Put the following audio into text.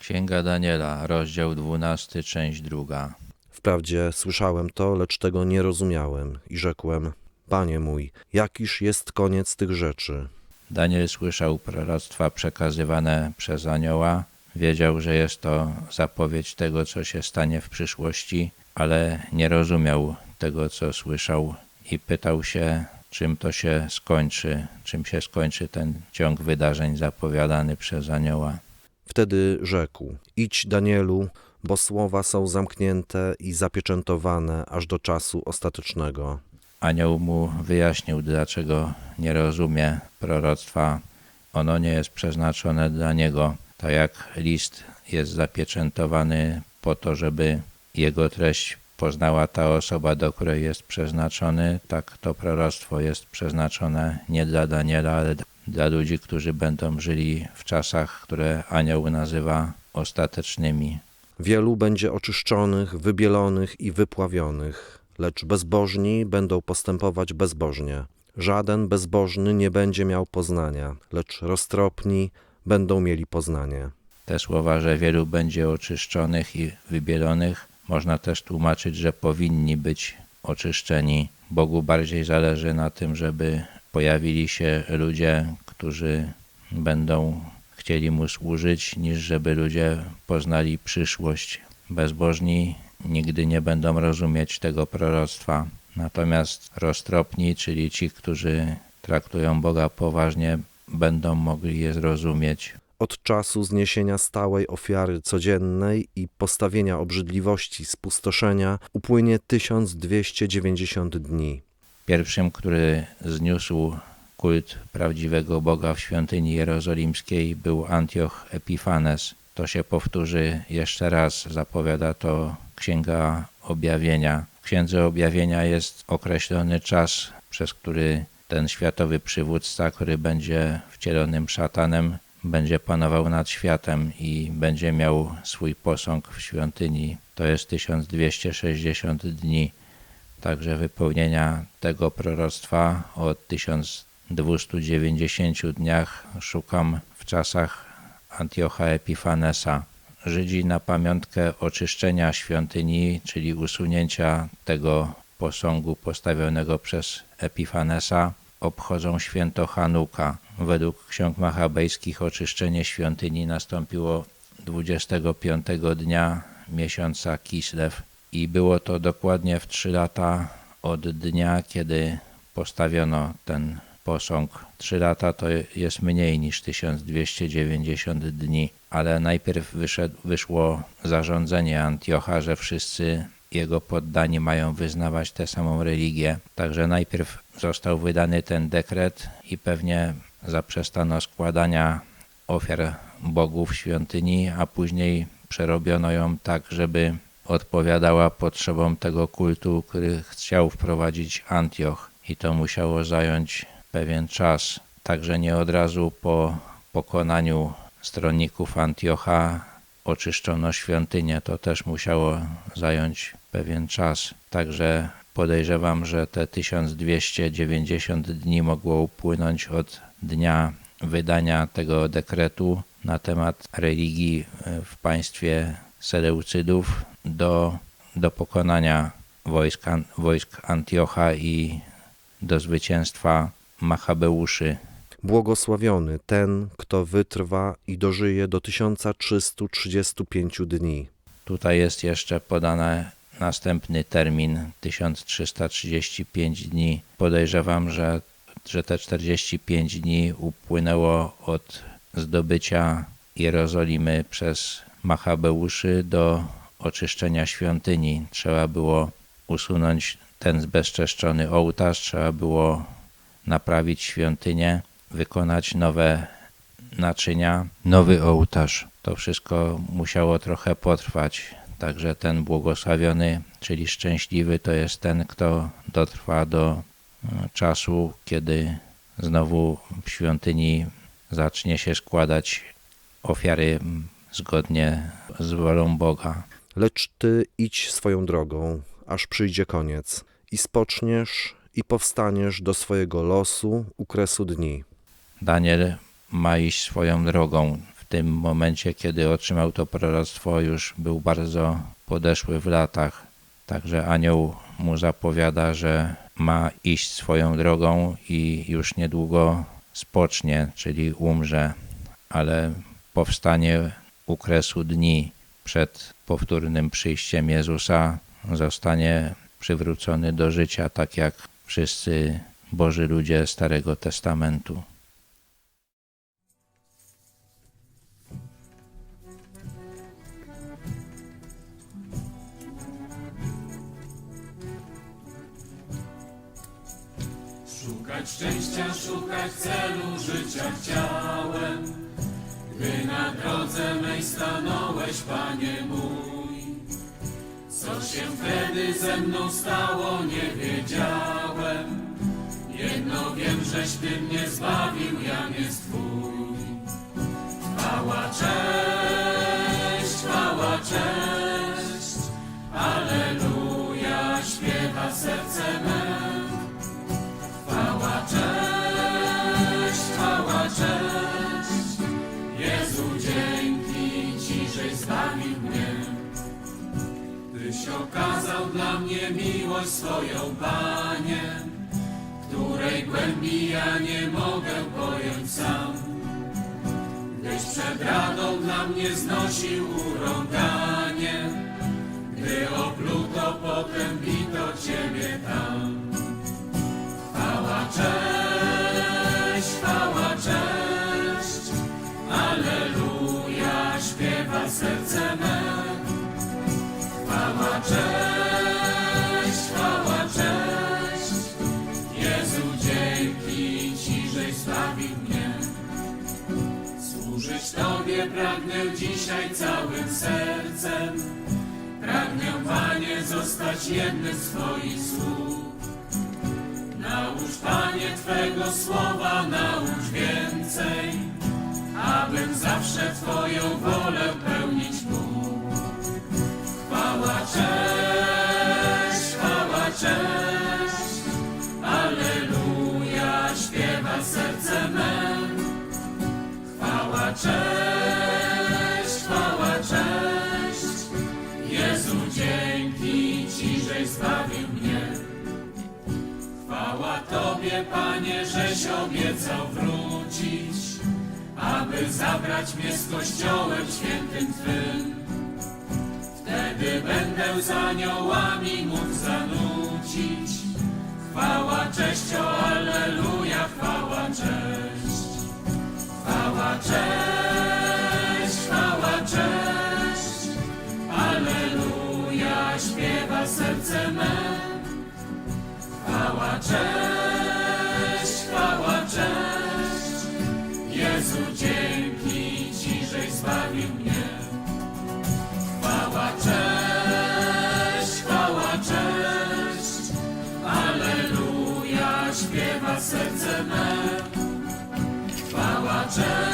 Księga Daniela, rozdział 12, część druga. Wprawdzie słyszałem to, lecz tego nie rozumiałem i rzekłem: Panie mój, jakiż jest koniec tych rzeczy? Daniel słyszał proroctwa przekazywane przez anioła, wiedział, że jest to zapowiedź tego, co się stanie w przyszłości, ale nie rozumiał tego, co słyszał i pytał się, czym to się skończy, czym się skończy ten ciąg wydarzeń zapowiadany przez anioła. Wtedy rzekł: Idź, Danielu, bo słowa są zamknięte i zapieczętowane aż do czasu ostatecznego. Anioł mu wyjaśnił, dlaczego nie rozumie proroctwa. Ono nie jest przeznaczone dla niego, tak jak list jest zapieczętowany po to, żeby jego treść poznała ta osoba, do której jest przeznaczony, tak to proroctwo jest przeznaczone nie dla Daniela, ale dla ludzi, którzy będą żyli w czasach, które anioł nazywa ostatecznymi. Wielu będzie oczyszczonych, wybielonych i wypławionych, lecz bezbożni będą postępować bezbożnie. Żaden bezbożny nie będzie miał poznania, lecz roztropni będą mieli poznanie. Te słowa, że wielu będzie oczyszczonych i wybielonych, można też tłumaczyć, że powinni być oczyszczeni. Bogu bardziej zależy na tym, żeby pojawili się ludzie, którzy będą chcieli Mu służyć, niż żeby ludzie poznali przyszłość. Bezbożni nigdy nie będą rozumieć tego proroctwa. Natomiast roztropni, czyli ci, którzy traktują Boga poważnie, będą mogli je zrozumieć. Od czasu zniesienia stałej ofiary codziennej i postawienia obrzydliwości spustoszenia upłynie 1290 dni. Pierwszym, który zniósł kult prawdziwego Boga w świątyni jerozolimskiej był Antioch Epifanes. To się powtórzy jeszcze raz, zapowiada to Księga Objawienia. W Księdze Objawienia jest określony czas, przez który ten światowy przywódca, który będzie wcielonym szatanem, będzie panował nad światem i będzie miał swój posąg w świątyni. To jest 1260 dni. Także wypełnienia tego proroctwa o 1290 dniach szukam w czasach Antiocha Epifanesa. Żydzi na pamiątkę oczyszczenia świątyni, czyli usunięcia tego posągu postawionego przez Epifanesa, obchodzą święto Hanuka. Według ksiąg machabejskich oczyszczenie świątyni nastąpiło 25 dnia miesiąca Kislew i było to dokładnie w trzy lata od dnia, kiedy postawiono ten posąg. Trzy lata to jest mniej niż 1290 dni, ale najpierw wyszedł, wyszło zarządzenie Antiocha, że wszyscy jego poddani mają wyznawać tę samą religię. Także najpierw został wydany ten dekret i pewnie zaprzestano składania ofiar Bogu w świątyni, a później przerobiono ją tak, żeby odpowiadała potrzebom tego kultu, który chciał wprowadzić Antioch i to musiało zająć pewien czas. Także nie od razu po pokonaniu stronników Antiocha oczyszczono świątynię. To też musiało zająć pewien czas. Także podejrzewam, że te 1290 dni mogło upłynąć od dnia wydania tego dekretu na temat religii w państwie Seleucydów do, do pokonania wojsk, wojsk Antiocha i do zwycięstwa Machabeuszy. Błogosławiony ten, kto wytrwa i dożyje do 1335 dni. Tutaj jest jeszcze podany następny termin 1335 dni. Podejrzewam, że, że te 45 dni upłynęło od zdobycia Jerozolimy przez Machabeuszy do oczyszczenia świątyni. Trzeba było usunąć ten zbezczeszczony ołtarz, trzeba było naprawić świątynię, wykonać nowe naczynia, nowy ołtarz. To wszystko musiało trochę potrwać. Także ten błogosławiony, czyli szczęśliwy, to jest ten, kto dotrwa do czasu, kiedy znowu w świątyni zacznie się składać ofiary zgodnie z wolą Boga. Lecz ty idź swoją drogą, aż przyjdzie koniec, i spoczniesz i powstaniesz do swojego losu u kresu dni. Daniel ma iść swoją drogą. W tym momencie, kiedy otrzymał to proroctwo, już był bardzo podeszły w latach. Także anioł mu zapowiada, że ma iść swoją drogą i już niedługo spocznie, czyli umrze, ale powstanie u kresu dni przed powtórnym przyjściem Jezusa zostanie przywrócony do życia, tak jak wszyscy Boży ludzie Starego Testamentu. Szukać szczęścia, szukać celu życia chciałem, stanąłeś, Panie mój. Co się wtedy ze mną stało, nie wiedziałem. Jedno wiem, żeś Ty mnie zbawił, Jan jest Twój. Żeś zbawił mnie. Tyś okazał dla mnie miłość swoją, Panie, której głębi ja nie mogę pojąć sam. Gdyś przed radą dla mnie znosił urąganie, pragnę dzisiaj całym sercem, pragnę, Panie, zostać jednym z Twoich sług. Naucz, Panie, Twego słowa, naucz więcej, abym zawsze Twoją wolę Chwała Tobie, Panie, żeś obiecał wrócić, aby zabrać mnie z Kościołem świętym Twym. Wtedy będę z aniołami mógł zanucić. Chwała, cześć, cześć, chwała, cześć. Jezu, dzięki Ci, żeś zbawił mnie. Chwała, cześć, chwała, cześć. Aleluja, śpiewa serce me. Chwała, cześć,